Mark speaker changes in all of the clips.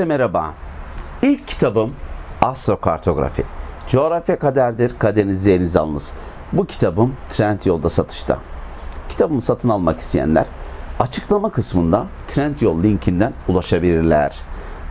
Speaker 1: Herkese merhaba. İlk kitabım Astrokartografi. Coğrafya kaderdir, kaderinizi elinize alınız. Bu kitabım Trendyol'da satışta. Kitabımı satın almak isteyenler açıklama kısmında Trendyol linkinden ulaşabilirler.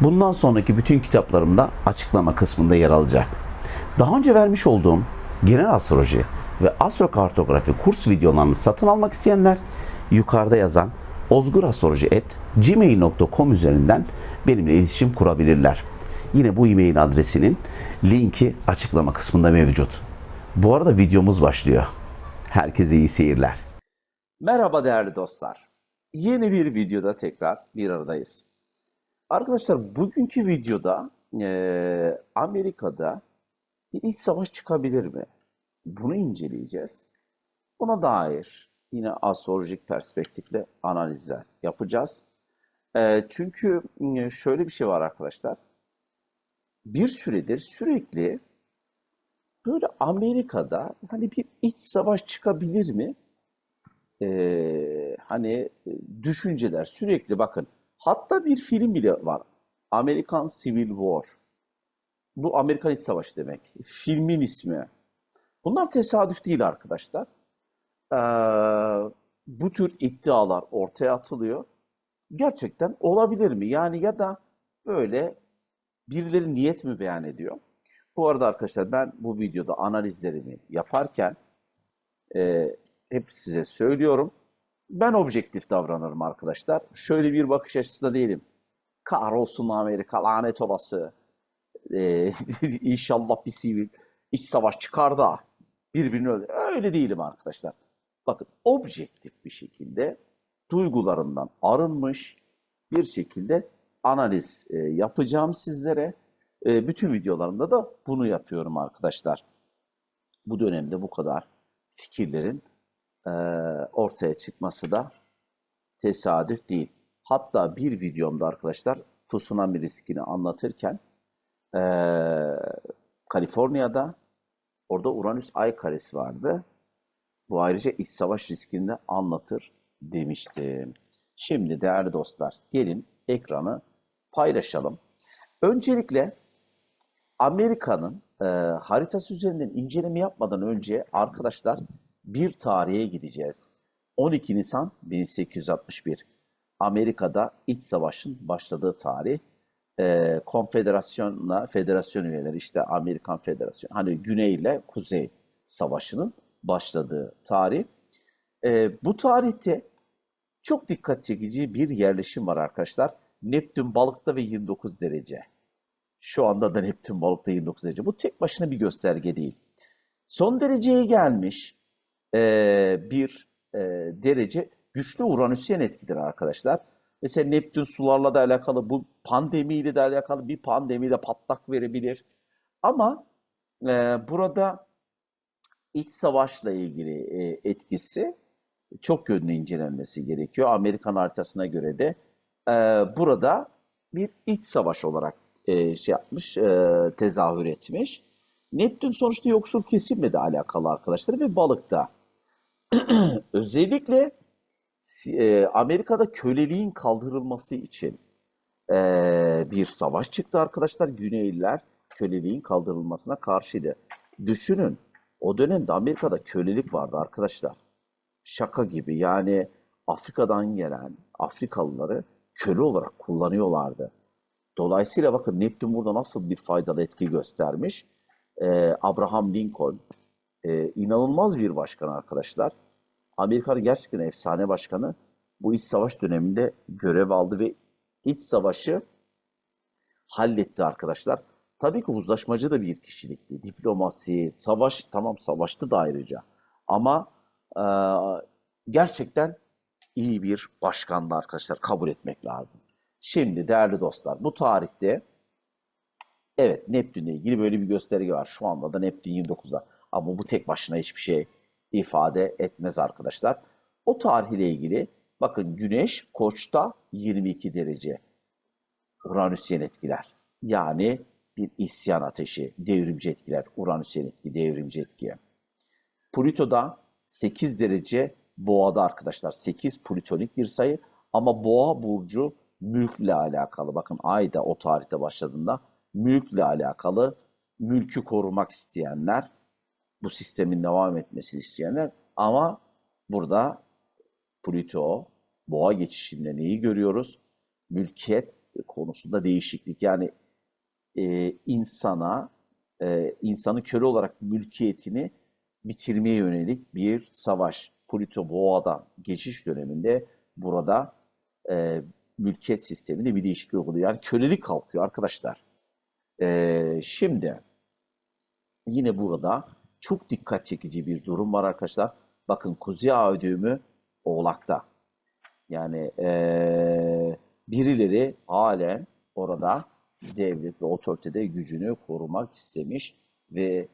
Speaker 1: Bundan sonraki bütün kitaplarım da açıklama kısmında yer alacak. Daha önce vermiş olduğum genel astroloji ve astrokartografi kurs videolarını satın almak isteyenler yukarıda yazan ozgurastroloji.gmail.com üzerinden benimle iletişim kurabilirler. Yine bu e-mail adresinin linki açıklama kısmında mevcut. Bu arada videomuz başlıyor. Herkese iyi seyirler. Merhaba değerli dostlar. Yeni bir videoda tekrar bir aradayız. Arkadaşlar bugünkü videoda eee, Amerika'da bir iç savaş çıkabilir mi? Bunu inceleyeceğiz. Buna dair yine astrolojik perspektifle analizler yapacağız. Eee, çünkü e, şöyle bir şey var arkadaşlar. Bir süredir sürekli böyle Amerika'da hani bir iç savaş çıkabilir mi? Eee, hani e, düşünceler sürekli bakın. Hatta bir film bile var. American Civil War. Bu Amerikan İç Savaşı demek. Filmin ismi. Bunlar tesadüf değil arkadaşlar. Ee, bu tür iddialar ortaya atılıyor. Gerçekten olabilir mi? Yani ya da böyle birileri niyet mi beyan ediyor? Bu arada arkadaşlar ben bu videoda analizlerimi yaparken e, hep size söylüyorum. Ben objektif davranırım arkadaşlar. Şöyle bir bakış açısında değilim. Kahrolsun Amerika, lanet olası. Ee, inşallah bir sivil iç savaş çıkar da birbirini öldür. Öyle değilim arkadaşlar. Bakın objektif bir şekilde duygularından arınmış bir şekilde analiz e, yapacağım sizlere. E, bütün videolarımda da bunu yapıyorum arkadaşlar. Bu dönemde bu kadar fikirlerin e, ortaya çıkması da tesadüf değil. Hatta bir videomda arkadaşlar tsunami riskini anlatırken Kaliforniya'da orada Uranüs ay karesi vardı. Bu ayrıca iç savaş riskini de anlatır demiştim. Şimdi değerli dostlar gelin ekranı paylaşalım. Öncelikle Amerika'nın e, haritası üzerinden inceleme yapmadan önce arkadaşlar bir tarihe gideceğiz. 12 Nisan 1861. Amerika'da iç savaşın başladığı tarih. E, konfederasyonla federasyon üyeleri işte Amerikan Federasyonu hani Güney ile Kuzey Savaşı'nın başladığı tarih. E, bu tarihte çok dikkat çekici bir yerleşim var arkadaşlar. Neptün balıkta ve 29 derece. Şu anda da Neptün balıkta 29 derece. Bu tek başına bir gösterge değil. Son dereceye gelmiş e, bir e, derece güçlü Uranüsyen etkidir arkadaşlar. Mesela Neptün sularla da alakalı, bu pandemiyle de alakalı bir pandemiyle patlak verebilir. Ama e, burada iç savaşla ilgili e, etkisi çok yönlü incelenmesi gerekiyor. Amerikan haritasına göre de e, burada bir iç savaş olarak e, şey yapmış, e, tezahür etmiş. Neptün sonuçta yoksul kesimle de alakalı arkadaşlar ve balıkta. Özellikle e, Amerika'da köleliğin kaldırılması için e, bir savaş çıktı arkadaşlar. Güneyliler köleliğin kaldırılmasına karşıydı. Düşünün o dönemde Amerika'da kölelik vardı arkadaşlar. Şaka gibi yani Afrika'dan gelen Afrikalıları köle olarak kullanıyorlardı. Dolayısıyla bakın Neptün burada nasıl bir faydalı etki göstermiş. Ee, Abraham Lincoln e, inanılmaz bir başkan arkadaşlar. Amerika'nın gerçekten efsane başkanı bu iç savaş döneminde görev aldı ve iç savaşı halletti arkadaşlar. Tabii ki uzlaşmacı da bir kişilikti. Diplomasi, savaş tamam savaştı da ayrıca. Ama gerçekten iyi bir başkandı arkadaşlar. Kabul etmek lazım. Şimdi değerli dostlar bu tarihte evet Neptün'le ilgili böyle bir gösterge var. Şu anda da Neptün 29'da. Ama bu tek başına hiçbir şey ifade etmez arkadaşlar. O tarihle ilgili bakın Güneş Koç'ta 22 derece. Uranüsyen etkiler. Yani bir isyan ateşi, devrimci etkiler. Uranüsyen etki, devrimci etki. Plüto'da 8 derece boğada arkadaşlar. 8 plütonik bir sayı ama boğa burcu
Speaker 2: mülkle alakalı. Bakın ay da o tarihte başladığında mülkle alakalı mülkü korumak isteyenler, bu sistemin devam etmesini isteyenler ama burada Plüto boğa geçişinde neyi görüyoruz? Mülkiyet konusunda değişiklik. Yani e, insana, e, insanı köle olarak mülkiyetini bitirmeye yönelik bir savaş. Plüto boğadan geçiş döneminde burada e, mülkiyet sisteminde bir değişiklik oluyor. Yani kölelik kalkıyor arkadaşlar. E, şimdi yine burada çok dikkat çekici bir durum var arkadaşlar. Bakın Kuzey Ay düğümü Oğlak'ta. Yani eee, birileri halen orada devlet ve otoritede gücünü korumak istemiş ve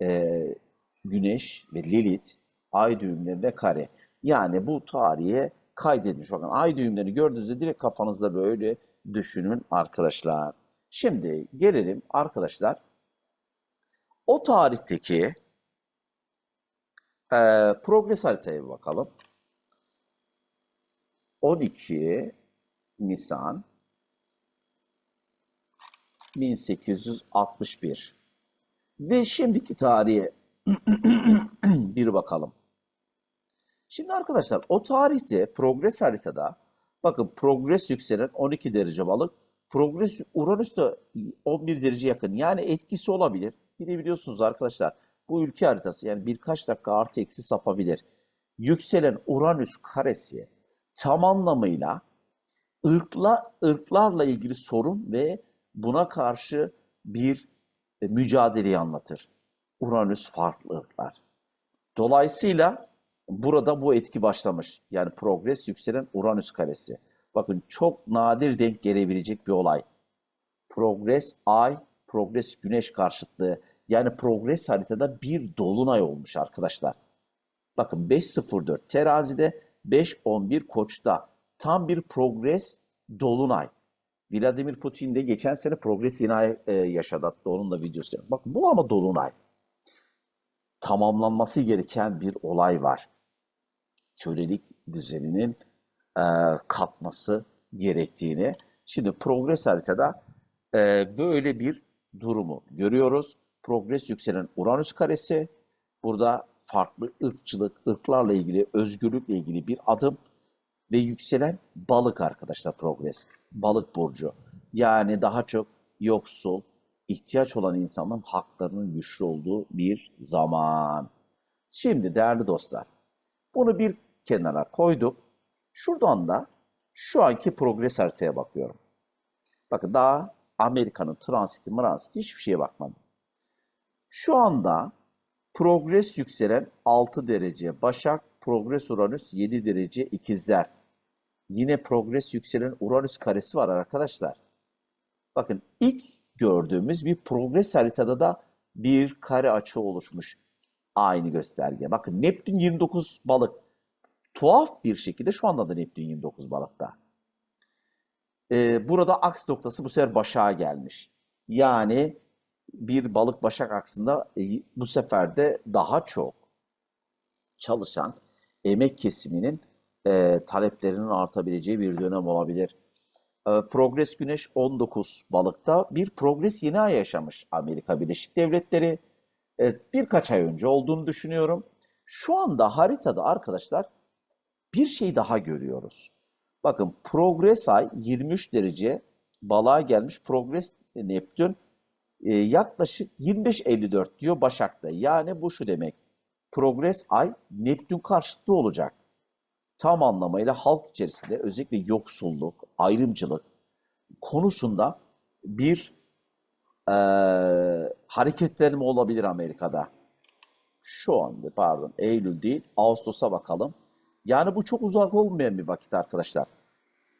Speaker 2: eee, Güneş ve Lilith ay düğümlerinde kare. Yani bu tarihe kaydedilmiş. Bakın ay düğümlerini gördüğünüzde direkt kafanızda böyle düşünün arkadaşlar. Şimdi gelelim arkadaşlar o tarihteki eee progres haritaya bakalım. 12 Nisan 1861 ve şimdiki tarihe bir bakalım. Şimdi arkadaşlar o tarihte progres haritada bakın progres yükselen 12 derece balık progres Uranüs de 11 derece yakın yani etkisi olabilir. Bir de biliyorsunuz arkadaşlar bu ülke haritası yani birkaç dakika artı eksi sapabilir. Yükselen Uranüs karesi tam anlamıyla ırkla, ırklarla ilgili sorun ve buna karşı bir mücadeleyi anlatır. Uranüs farklı ırklar. Dolayısıyla burada bu etki başlamış. Yani progres yükselen Uranüs karesi. Bakın çok nadir denk gelebilecek bir olay. Progres ay, progres güneş karşıtlığı. Yani progres haritada bir dolunay olmuş arkadaşlar. Bakın 5.04 terazide 5.11 koçta tam bir progres dolunay. Vladimir Putin de geçen sene progres yine yaşadı. Hatta onun da videosu. Bakın bu ama dolunay. Tamamlanması gereken bir olay var. Kölelik düzeninin e, kalkması gerektiğini. Şimdi progres haritada e, böyle bir durumu görüyoruz. Progres yükselen Uranüs karesi. Burada farklı ırkçılık, ırklarla ilgili, özgürlükle ilgili bir adım ve yükselen balık arkadaşlar progres. Balık burcu. Yani daha çok yoksul, ihtiyaç olan insanların haklarının güçlü olduğu bir zaman. Şimdi değerli dostlar, bunu bir kenara koyduk. Şuradan da şu anki progres haritaya bakıyorum. Bakın daha Amerika'nın transiti, transiti hiçbir şeye bakmadım. Şu anda progres yükselen 6 derece Başak, progres Uranüs 7 derece ikizler. Yine progres yükselen Uranüs karesi var arkadaşlar. Bakın ilk gördüğümüz bir progres haritada da bir kare açı oluşmuş. Aynı gösterge. Bakın Neptün 29 balık. Tuhaf bir şekilde şu anda da Neptün 29 balıkta. Ee, burada aks noktası bu sefer Başak'a gelmiş. Yani bir balık başak aksında e, bu sefer de daha çok çalışan emek kesiminin e, taleplerinin artabileceği bir dönem olabilir. E, Progres Güneş 19 balıkta bir progres yeni ay yaşamış Amerika Birleşik Devletleri. Evet, birkaç ay önce olduğunu düşünüyorum. Şu anda haritada arkadaşlar bir şey daha görüyoruz. Bakın progres ay 23 derece balığa gelmiş. Progres Neptün e, yaklaşık 25-54 diyor Başak'ta. Yani bu şu demek. Progres ay Neptün karşıtı olacak. Tam anlamıyla halk içerisinde özellikle yoksulluk, ayrımcılık konusunda bir e, hareketlenme olabilir Amerika'da. Şu anda pardon Eylül değil Ağustos'a bakalım. Yani bu çok uzak olmayan bir vakit arkadaşlar.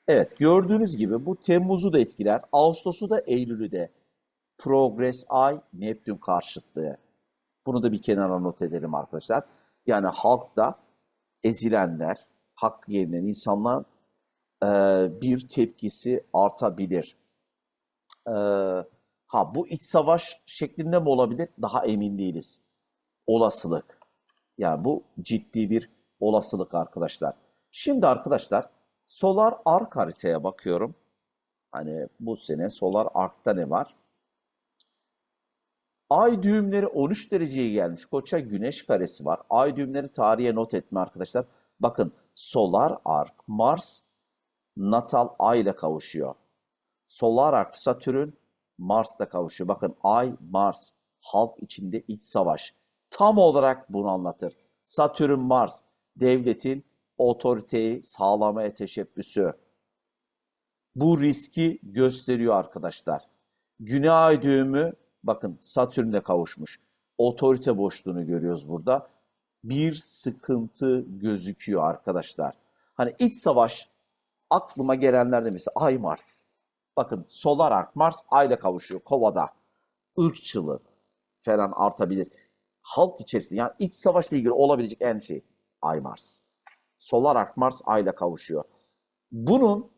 Speaker 2: Evet gördüğünüz gibi bu Temmuz'u da etkiler. Ağustos'u da Eylül'ü de. Progress Ay Neptün karşıtlığı. Bunu da bir kenara not edelim arkadaşlar. Yani halkta ezilenler, hak yenilen insanlar e, bir tepkisi artabilir. E, ha bu iç savaş şeklinde mi olabilir? Daha emin değiliz. Olasılık. Yani bu ciddi bir olasılık arkadaşlar. Şimdi arkadaşlar Solar Arc haritaya bakıyorum. Hani bu sene Solar Arc'ta ne var? Ay düğümleri 13 dereceye gelmiş. Koça güneş karesi var. Ay düğümleri tarihe not etme arkadaşlar. Bakın Solar Arc Mars natal Ay ile kavuşuyor. Solar Arc Satürn Mars'la kavuşuyor. Bakın Ay Mars halk içinde iç savaş. Tam olarak bunu anlatır. Satürn Mars devletin otoriteyi sağlamaya teşebbüsü. Bu riski gösteriyor arkadaşlar. Güney ay düğümü bakın Satürn'le kavuşmuş. Otorite boşluğunu görüyoruz burada. Bir sıkıntı gözüküyor arkadaşlar. Hani iç savaş aklıma gelenler de mesela Ay Mars. Bakın Solar Arc Mars Ay'la kavuşuyor Kova'da. Irkçılık falan artabilir. Halk içerisinde yani iç savaşla ilgili olabilecek en şey Ay Mars. Solar Arc Mars Ay'la kavuşuyor. Bunun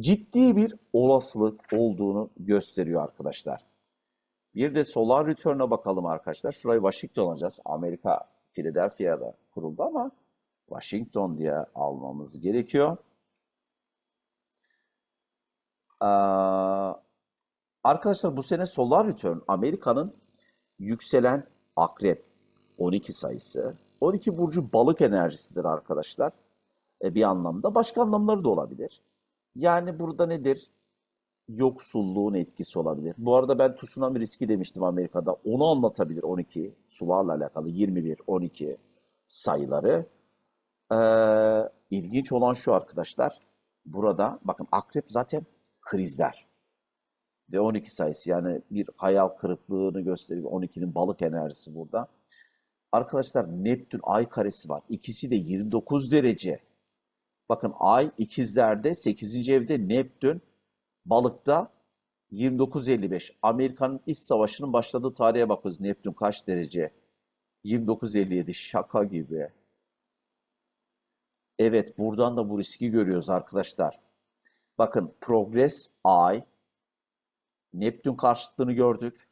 Speaker 2: ciddi bir olasılık olduğunu gösteriyor arkadaşlar. Bir de Solar Return'a bakalım arkadaşlar. Şurayı Washington alacağız. Amerika Philadelphia'da kuruldu ama Washington diye almamız gerekiyor. Ee, arkadaşlar bu sene Solar Return Amerika'nın yükselen akrep 12 sayısı. 12 burcu balık enerjisidir arkadaşlar. E, bir anlamda. Başka anlamları da olabilir. Yani burada nedir? Yoksulluğun etkisi olabilir. Bu arada ben tsunami riski demiştim Amerika'da. Onu anlatabilir 12 sularla alakalı 21, 12 sayıları. Ee, ilginç olan şu arkadaşlar. Burada bakın akrep zaten krizler. Ve 12 sayısı yani bir hayal kırıklığını gösteriyor. 12'nin balık enerjisi burada. Arkadaşlar Neptün ay karesi var. İkisi de 29 derece. Bakın ay ikizlerde 8. evde Neptün balıkta 29.55. Amerika'nın iç savaşının başladığı tarihe bakıyoruz. Neptün kaç derece? 29.57 şaka gibi. Evet buradan da bu riski görüyoruz arkadaşlar. Bakın Progress Ay Neptün karşıtlığını gördük.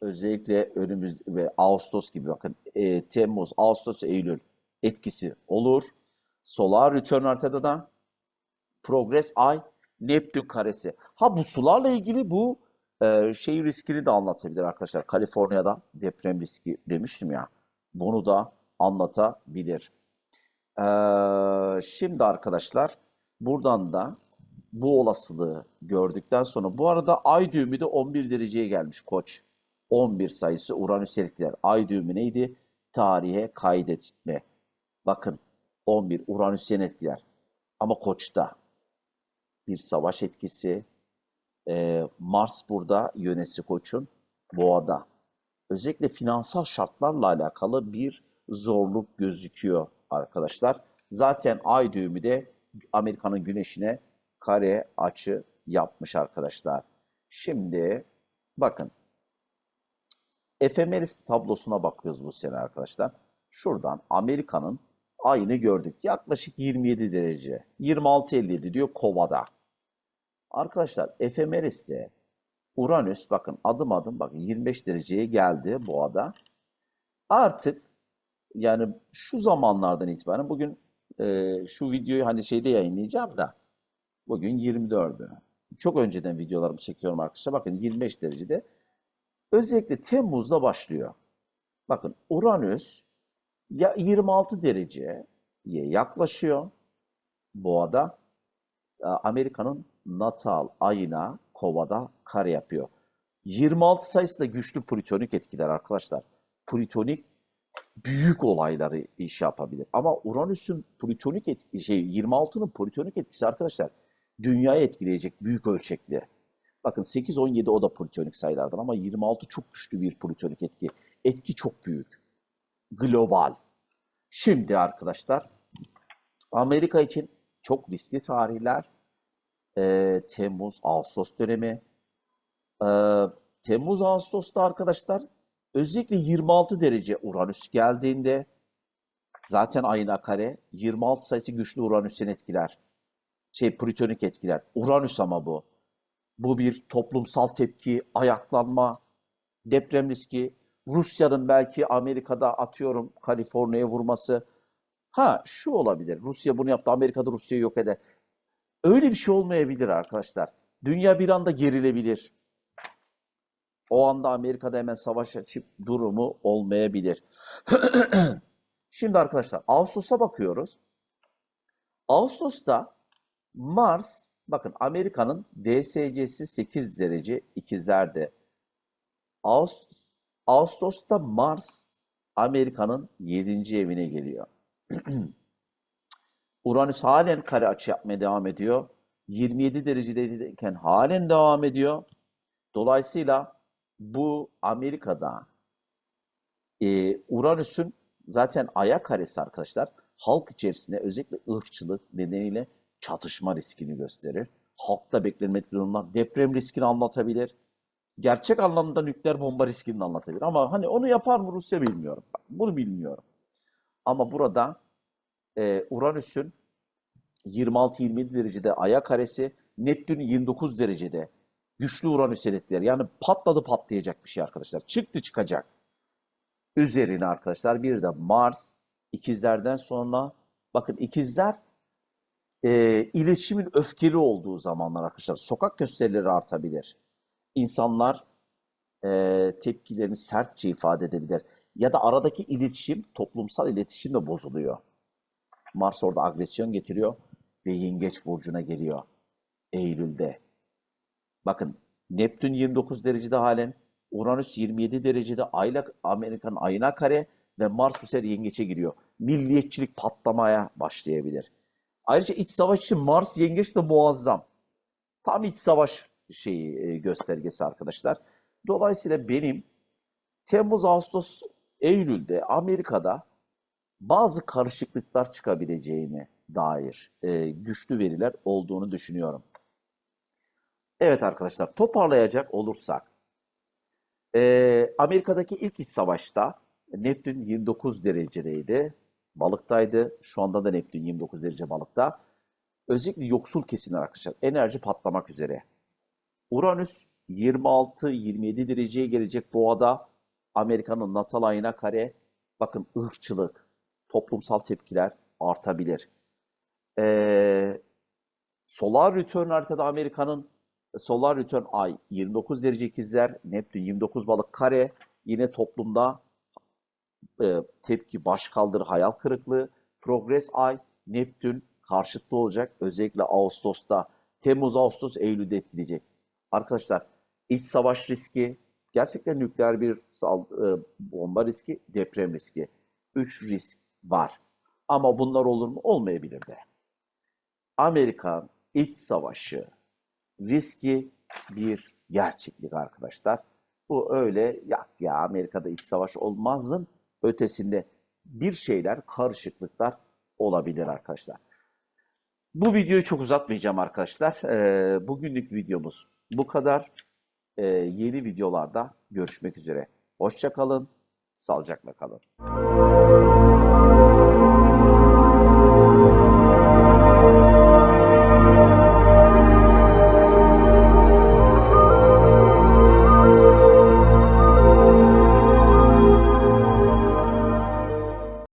Speaker 2: Özellikle önümüz ve Ağustos gibi bakın e, Temmuz, Ağustos, Eylül etkisi olur. Solar Return haritada da Progress Ay Neptün karesi. Ha bu sularla ilgili bu e, şey riskini de anlatabilir arkadaşlar. Kaliforniya'da deprem riski demiştim ya. Bunu da anlatabilir. Ee, şimdi arkadaşlar buradan da bu olasılığı gördükten sonra bu arada ay düğümü de 11 dereceye gelmiş koç. 11 sayısı Uranüs etkiler. Ay düğümü neydi? Tarihe kaydetme. Bakın 11 Uranüs'ün etkiler. Ama koçta bir savaş etkisi. Ee, Mars burada yönesi koçun boğada. Özellikle finansal şartlarla alakalı bir zorluk gözüküyor arkadaşlar. Zaten ay düğümü de Amerika'nın güneşine kare açı yapmış arkadaşlar. Şimdi bakın efemeris tablosuna bakıyoruz bu sene arkadaşlar. Şuradan Amerika'nın ayını gördük. Yaklaşık 27 derece. 26-57 diyor Kova'da. Arkadaşlar efemeris'te Uranüs bakın adım adım bakın 25 dereceye geldi boğada. Artık yani şu zamanlardan itibaren bugün e, şu videoyu hani şeyde yayınlayacağım da bugün 24'ü. Çok önceden videolarımı çekiyorum arkadaşlar. Bakın 25 derecede. Özellikle Temmuz'da başlıyor. Bakın Uranüs ya 26 dereceye yaklaşıyor boğada. Amerika'nın natal ayına kovada kare yapıyor. 26 sayısı da güçlü plütonik etkiler arkadaşlar. Plütonik büyük olayları iş yapabilir. Ama Uranüs'ün plütonik etki, şey 26'nın plütonik etkisi arkadaşlar dünyayı etkileyecek büyük ölçekli. Bakın 8 17 o da plütonik sayılardan ama 26 çok güçlü bir plütonik etki. Etki çok büyük. Global. Şimdi arkadaşlar Amerika için çok riskli tarihler. Ee, Temmuz, Ağustos dönemi. Ee, Temmuz, Ağustos'ta arkadaşlar özellikle 26 derece Uranüs geldiğinde zaten ayına kare 26 sayısı güçlü Uranüs'ün etkiler. Şey plütonik etkiler. Uranüs ama bu. Bu bir toplumsal tepki, ayaklanma, deprem riski, Rusya'nın belki Amerika'da atıyorum Kaliforniya'ya vurması. Ha şu olabilir. Rusya bunu yaptı. Amerika'da Rusya'yı yok eder. Öyle bir şey olmayabilir arkadaşlar. Dünya bir anda gerilebilir. O anda Amerika'da hemen savaş açıp durumu olmayabilir. Şimdi arkadaşlar Ağustos'a bakıyoruz. Ağustos'ta Mars, bakın Amerika'nın DSC'si 8 derece ikizlerde. Ağustos, Ağustos'ta Mars Amerika'nın 7. evine geliyor. Uranüs halen kare açı yapmaya devam ediyor. 27 derecedeyken halen devam ediyor. Dolayısıyla bu Amerika'da e, Uranüs'ün zaten aya karesi arkadaşlar halk içerisinde özellikle ırkçılık nedeniyle çatışma riskini gösterir. Halkta beklenmedik durumlar deprem riskini anlatabilir. Gerçek anlamda nükleer bomba riskini anlatabilir. Ama hani onu yapar mı Rusya bilmiyorum. Bunu bilmiyorum. Ama burada e, Uranüs'ün 26-27 derecede aya karesi, Neptün 29 derecede güçlü Uranüs etkiler. Yani patladı patlayacak bir şey arkadaşlar. Çıktı çıkacak. Üzerine arkadaşlar bir de Mars ikizlerden sonra bakın ikizler e, iletişimin öfkeli olduğu zamanlar arkadaşlar. Sokak gösterileri artabilir. İnsanlar e, tepkilerini sertçe ifade edebilir. Ya da aradaki iletişim, toplumsal iletişim de bozuluyor. Mars orada agresyon getiriyor ve Yengeç burcuna geliyor Eylül'de. Bakın Neptün 29 derecede halen, Uranüs 27 derecede ayla Amerika'nın ayına kare ve Mars bu sefer yengeçe giriyor. Milliyetçilik patlamaya başlayabilir. Ayrıca iç savaş için Mars yengeç de muazzam. Tam iç savaş şeyi e, göstergesi arkadaşlar. Dolayısıyla benim Temmuz, Ağustos, Eylül'de Amerika'da bazı karışıklıklar çıkabileceğine dair e, güçlü veriler olduğunu düşünüyorum. Evet arkadaşlar toparlayacak olursak e, Amerika'daki ilk iç savaşta Neptün 29 derecedeydi. Balıktaydı. Şu anda da Neptün 29 derece balıkta. Özellikle yoksul kesimler arkadaşlar. Enerji patlamak üzere. Uranüs 26-27 dereceye gelecek boğada. Amerika'nın natal ayına kare. Bakın ırkçılık, toplumsal tepkiler artabilir. Ee, Solar Return haritada Amerika'nın Solar Return ay 29 derece ikizler, Neptün 29 balık kare. Yine toplumda e, tepki, başkaldırı, hayal kırıklığı. Progress ay, Neptün karşıtlı olacak. Özellikle Ağustos'ta, Temmuz, Ağustos, Eylül'de etkileyecek. Arkadaşlar iç savaş riski, gerçekten nükleer bir sal, e, bomba riski, deprem riski. Üç risk var. Ama bunlar olur mu? Olmayabilir de. Amerika iç savaşı riski bir gerçeklik arkadaşlar. Bu öyle ya, ya Amerika'da iç savaş olmazın ötesinde bir şeyler, karışıklıklar olabilir arkadaşlar. Bu videoyu çok uzatmayacağım arkadaşlar. Ee, bugünlük videomuz bu kadar. Ee, yeni videolarda görüşmek üzere. Hoşça kalın, sağlıcakla kalın.